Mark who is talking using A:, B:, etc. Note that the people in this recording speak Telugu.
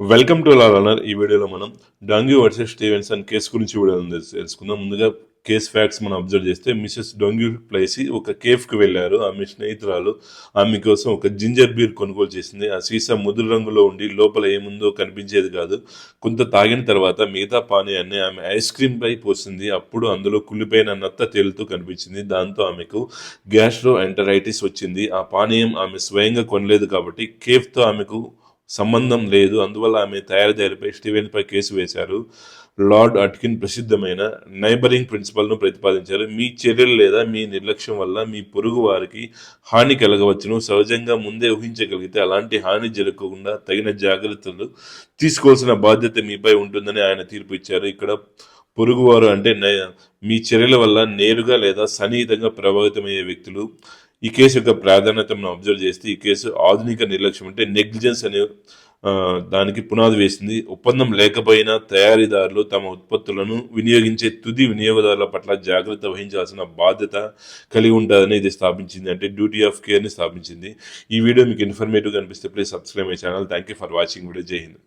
A: వెల్కమ్ టు లాలనర్ ఈ వీడియోలో మనం డాంగ్యూ వర్సెస్ స్టీవెన్సన్ కేసు గురించి వీడియో తెలుసుకుందాం. ముందుగా కేస్ ఫ్యాక్ట్స్ మనం అబ్జర్వ్ చేస్తే మిసెస్ డొంగ్యూ ప్లేసి ఒక కేఫ్కి వెళ్ళారు. ఆమె స్నేహితురాలు. ఆమె కోసం ఒక జింజర్ బీర్ కొనుగోలు చేసింది. ఆ సీసా ముదురు రంగులో ఉండి లోపల ఏముందో కనిపించేది కాదు. కొంత తాగిన తర్వాత మిగతా పానీయాన్ని ఆమె ఐస్ క్రీమ్ పై పోసింది. అప్పుడు అందులో కుళ్ళిపోయిన నత్త తేలుతూ కనిపించింది. దాంతో ఆమెకు గ్యాస్ట్రో ఎంటరైటిస్ వచ్చింది. ఆ పానీయం ఆమె స్వయంగా కొనలేదు కాబట్టి కేఫ్తో ఆమెకు సంబంధం లేదు. అందువల్ల ఆమె తయారీదారుపై స్టీవెన్పై కేసు వేశారు. లార్డ్ అట్కిన్ ప్రసిద్ధమైన నైబరింగ్ ప్రిన్సిపల్ను ప్రతిపాదించారు. మీ చర్యలు లేదా మీ నిర్లక్ష్యం వల్ల మీ పొరుగు వారికి హాని కలగవచ్చును. సహజంగా ముందే ఊహించగలిగితే అలాంటి హాని జరగకుండా తగిన జాగ్రత్తలు తీసుకోవాల్సిన బాధ్యత మీపై ఉంటుందని ఆయన తీర్పు ఇచ్చారు. ఇక్కడ పొరుగువారు అంటే మీ చర్యల వల్ల నేరుగా లేదా సన్నిహితంగా ప్రభావితమయ్యే వ్యక్తులు ఈ కేసు యొక్క ప్రాధాన్యతను అబ్జర్వ్ చేస్తే ఈ కేసు ఆధునిక నిర్లక్ష్యం అంటే నెగ్లిజెన్స్ అనే దానికి పునాది వేసింది. ఒప్పందం లేకపోయినా తయారీదారులు తమ ఉత్పత్తులను వినియోగించే తుది వినియోగదారుల పట్ల జాగ్రత్త వహించాల్సిన బాధ్యత కలిగి ఉంటుందని ఇది స్థాపించింది అంటే డ్యూటీ ఆఫ్ కేర్ని స్థాపించింది. ఈ వీడియో మీకు ఇన్ఫర్మేటివ్ అనిపిస్తే please subscribe my channel thank you for watching video జై హింద్.